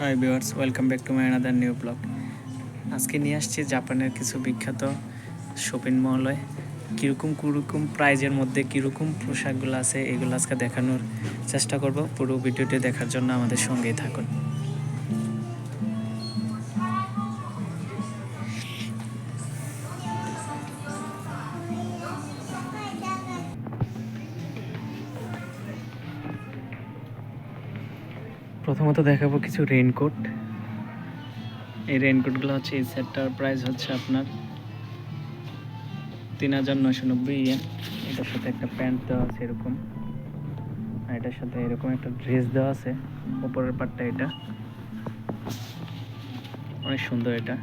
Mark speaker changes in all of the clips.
Speaker 1: Hi viewers welcome back to my another new blog আজকে নিয়ে আসছি জাপানের কিছু বিখ্যাত শপিং মহলয় কীরকম কীরকম প্রাইজের মধ্যে কীরকম পোশাকগুলো আছে, এগুলো আজকে দেখানোর চেষ্টা করব। পুরো ভিডিওটি দেখার জন্য আমাদের সঙ্গেই থাকুন। প্রথমত দেখাবো কিছু রেইনকোট এই রেইনকোটগুলো হচ্ছে এই সেটটার প্রাইস হচ্ছে আপনার তিন হাজার নশো নব্বই ইয়েন এটার সাথে একটা প্যান্ট দেওয়া আছে এরকম। আর এটার সাথে এরকম একটা ড্রেস দেওয়া আছে। উপরের পার্টটা এটা। অনেক সুন্দর এটা।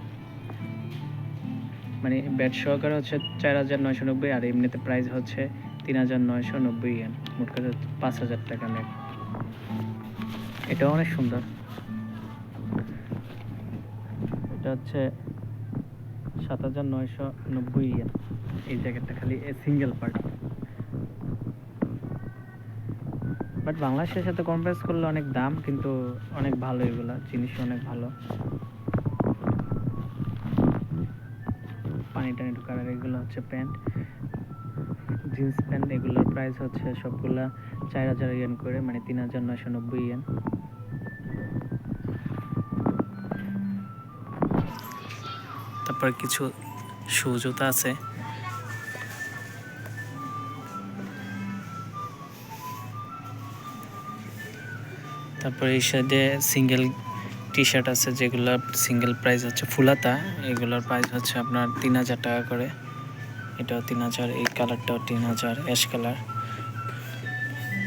Speaker 1: মানে ব্যাট সহকারে হচ্ছে চার হাজার নয়শো নব্বই, আর এমনিতে প্রাইস হচ্ছে তিন হাজার নয়শো নব্বই ইয়েন মোট কথা পাঁচ হাজার টাকা নেট এটাও অনেক সুন্দর। এটা হচ্ছে সাত হাজার নয়শো নব্বই ইয়েন এই জ্যাকেটটা খালি সিঙ্গেল পার্ট। বাট বাংলাদেশের সাথে কম্পেয়ার করলে অনেক দাম, কিন্তু অনেক ভালো এগুলা জিনিস অনেক ভালো। পানি টানি ঢোকার এগুলো হচ্ছে প্যান্ট। জিন্স প্যান্ট, এগুলোর প্রাইস হচ্ছে সবগুলা চার হাজার ইয়েন করে মানে তিন হাজার নয়শো নব্বই ইয়েন তারপর কিছু শু জুতা আছে। তারপর এই সাইডে সিঙ্গেল টি শার্ট আছে, যেগুলোর সিঙ্গেল প্রাইস হচ্ছে ফুলাতা, এগুলোর প্রাইস হচ্ছে আপনার তিন হাজার টাকা করে। এটাও তিন হাজার, এই কালারটাও তিন হাজার, অ্যাশ কালার।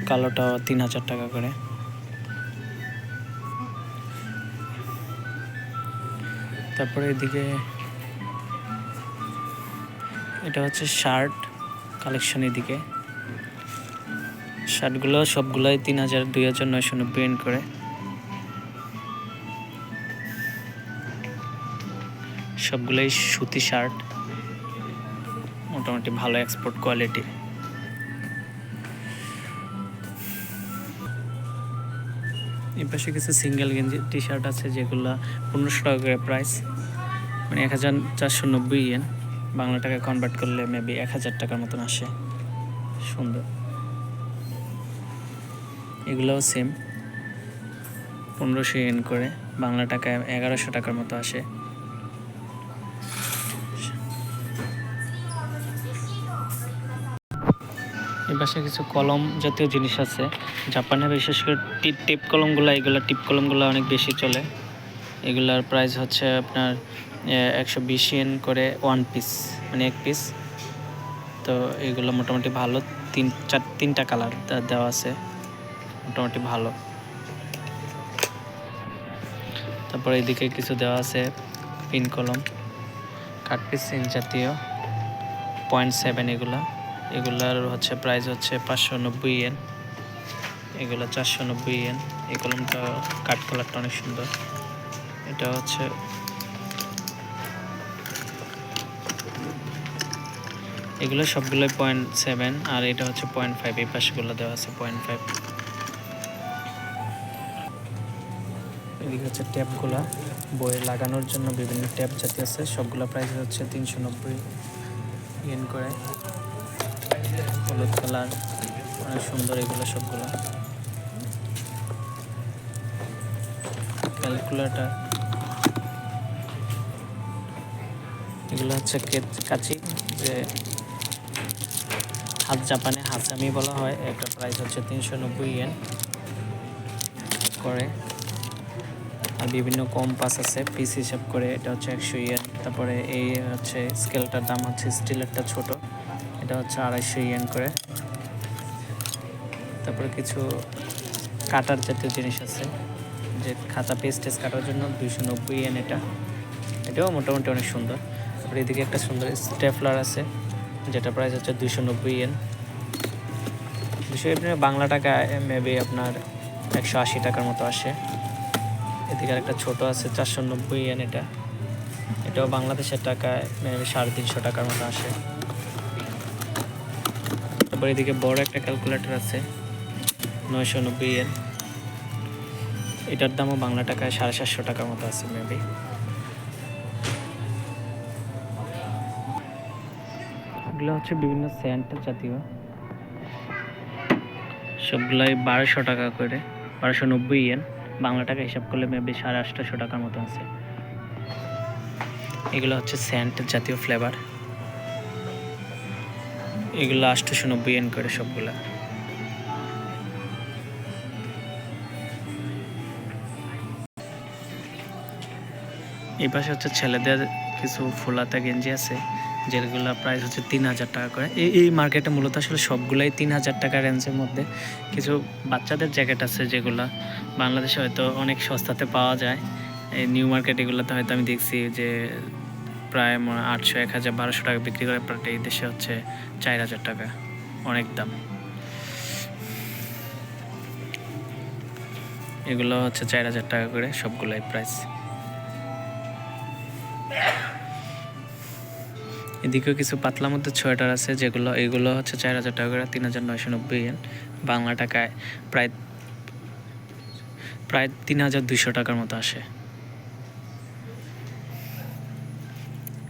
Speaker 1: কালোটাও তিন হাজার টাকা করে। তারপরে এদিকে এটা হচ্ছে শার্ট কালেকশন এদিকে। শার্টগুলো সবগুলোই তিন হাজার, দুই হাজার নয়শো নব্বই করে। সবগুলোই সুতি শার্ট। মোটামুটি ভালো এক্সপোর্ট কোয়ালিটি এই পাশে কিছু সিঙ্গেল গেঞ্জি টি শার্ট আছে যেগুলো পনেরোশো টাকা করে প্রাইস মানে এক হাজার চারশো নব্বই ইয়েন বাংলা টাকা কনভার্ট করলে মেবি এক হাজার টাকার মতন আসে। সুন্দর। এগুলোও সেম পনেরোশো ইয়েন করে, বাংলা টাকায় এগারোশো টাকার মতো আসে। এই কিছু কলম জাতীয় জিনিস আছে। জাপানে বিশেষ করে টিপ টিপ কলমগুলো, এগুলো টিপ কলমগুলো অনেক বেশি চলে। এগুলার প্রাইস হচ্ছে আপনার একশো বিশ এন করে ওয়ান পিস মানে এক পিস তো এগুলো মোটামুটি ভালো, তিন, চার, তিনটা কালার দেওয়া আছে। মোটামুটি ভালো। তারপর এদিকে কিছু দেওয়া আছে পিন কলম। কাঠ পিস জাতীয় পয়েন্ট সেভেন এগুলা। এগুলার হচ্ছে প্রাইস হচ্ছে পাঁচশো নব্বই এন এগুলো চারশো নব্বই এন এই কলমটা কাঠ কালারটা অনেক সুন্দর। এটা হচ্ছে এগুলো সবগুলোই পয়েন্ট সেভেন আর এটা হচ্ছে পয়েন্ট ফাইভ এই পাশেগুলো দেওয়া আছে পয়েন্ট ফাইভ এদিকে হচ্ছে ট্যাপগুলো। বইয়ে লাগানোর জন্য বিভিন্ন ট্যাপ জাতীয় আছে। সবগুলো প্রাইস হচ্ছে তিনশো নব্বই ইয়েন করে। হলুদ কালার, অনেক সুন্দর এগুলো সবগুলো। ক্যালকুলেটার। এগুলো হচ্ছে কাচি, যে হাত জাপানে হাসামি বলা হয় একটা প্রাইস হচ্ছে তিনশো নব্বই ইয়েন করে। আর বিভিন্ন কম্পাস আছে পিস হিসাব করে এটা হচ্ছে একশো ইয়েন তারপরে এই হচ্ছে স্কেলটার দাম হচ্ছে স্টিলেরটা ছোট। এটা হচ্ছে আড়াইশো ইয়েন করে। তারপরে কিছু কাটার জাতীয় জিনিস আছে, যে খাতা পেস্ট টেস্ট কাটার জন্য দুইশো নব্বই ইয়েন এটা। এটাও মোটামুটি অনেক সুন্দর। তারপরে এদিকে একটা সুন্দর স্টেফলার আছে, যেটা প্রাইস হচ্ছে দুইশো নব্বই ইয়েন। দুশো বাংলা টাকা মেবি আপনার একশো আশি টাকার মতো আসে। এদিকে একটা ছোট আছে, চারশো নব্বই ইয়েন এটা। এটাও বাংলাদেশের টাকায় মেবি সাড়ে তিনশো টাকার মতো আসে। তারপর এদিকে বড় একটা ক্যালকুলেটর আছে, নয়শো নব্বই ইয়েন এটার দামও বাংলা টাকায় সাড়ে সাতশো টাকার মতো আছে মেবি এগুলো হচ্ছে বিভিন্ন স্যান্ট জাতীয়। সবগুলাই বারোশো টাকা করে, বারোশো নব্বই ইয়েন বাংলা টাকা হিসাব করলে মেবি সাড়ে আটশোশো টাকার মতো আছে। এগুলো হচ্ছে স্যান্ট জাতীয় ফ্লেভার এগুলো আটশোশো নব্বই এন করে সবগুলা। এই পাশে হচ্ছে ছেলেদের কিছু ফুলাতা গেঞ্জি আছে, যেগুলো প্রাইস হচ্ছে তিন হাজার টাকা করে। এই এই মার্কেটে মূলত আসলে সবগুলাই তিন হাজার টাকা রেঞ্জের মধ্যে। কিছু বাচ্চাদের জ্যাকেট আছে যেগুলো বাংলাদেশে হয়তো অনেক সস্তাতে পাওয়া যায়। এই নিউ মার্কেট এগুলোতে হয়তো আমি দেখছি যে প্রায় আটশো, এক হাজার, বারোশো টাকা বিক্রি করে বাট এই দেশে হচ্ছে চার হাজার টাকা। অনেক দাম। এগুলো হচ্ছে চার হাজার টাকা করে সবগুলোই প্রাইস এদিকেও কিছু পাতলা মধ্যে সোয়েটার আছে যেগুলো, এগুলো হচ্ছে চার হাজার টাকা করে, তিন হাজার নয়শো নব্বই ইয়েন বাংলা টাকায় প্রায় প্রায় তিন হাজার দুইশো টাকার মতো আসে।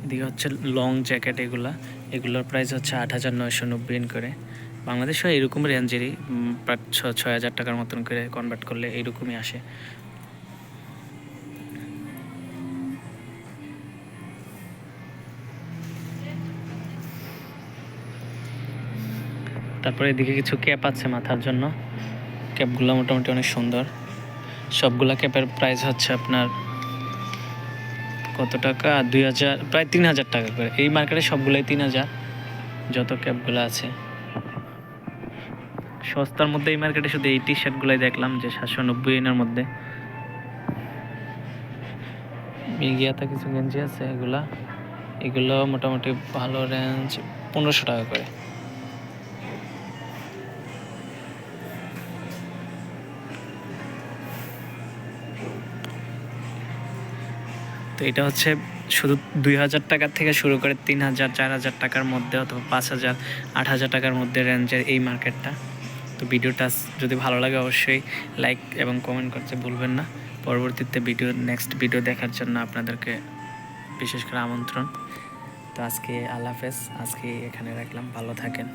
Speaker 1: এদিকে হচ্ছে লং জ্যাকেট এগুলা। এগুলোর প্রাইস হচ্ছে আট হাজার নয়শো নব্বই করে। বাংলাদেশেও এরকম রেঞ্জেরই প্রায় ছ, ছয় হাজার টাকার মতন করে কনভার্ট করলে এইরকমই আসে। তারপরে এদিকে কিছু ক্যাপ আছে মাথার জন্য। ক্যাপগুলো মোটামুটি অনেক সুন্দর। সবগুলা ক্যাপের প্রাইস হচ্ছে আপনার কত টাকা? আর দুই হাজার, প্রায় তিন হাজার টাকা করে। এই মার্কেটে সবগুলোই তিন হাজার, যত ক্যাবগুলো আছে। সস্তার মধ্যে এই মার্কেটে শুধু এই টি শার্টগুলোই দেখলাম, যে সাতশো নব্বই এনের মধ্যে। মিগিয়াতে কিছু গেঞ্জি আছে, এগুলা। এগুলো মোটামুটি ভালো রেঞ্জ পনেরোশো টাকা করে। তো এটা হচ্ছে শুধু দুই হাজার টাকার থেকে শুরু করে তিন হাজার, চার হাজার টাকার মধ্যে অথবা পাঁচ হাজার, আট হাজার টাকার মধ্যে রেঞ্জের এই মার্কেটটা। তো ভিডিওটা যদি ভালো লাগে অবশ্যই লাইক এবং কমেন্ট করতে ভুলবেন না। পরবর্তীতে ভিডিও, নেক্সট ভিডিও দেখার জন্য আপনাদেরকে বিশেষ করে আমন্ত্রণ। তো আজকে আল্লাহ হাফেজ, আজকে এখানে রাখলাম। ভালো থাকেন।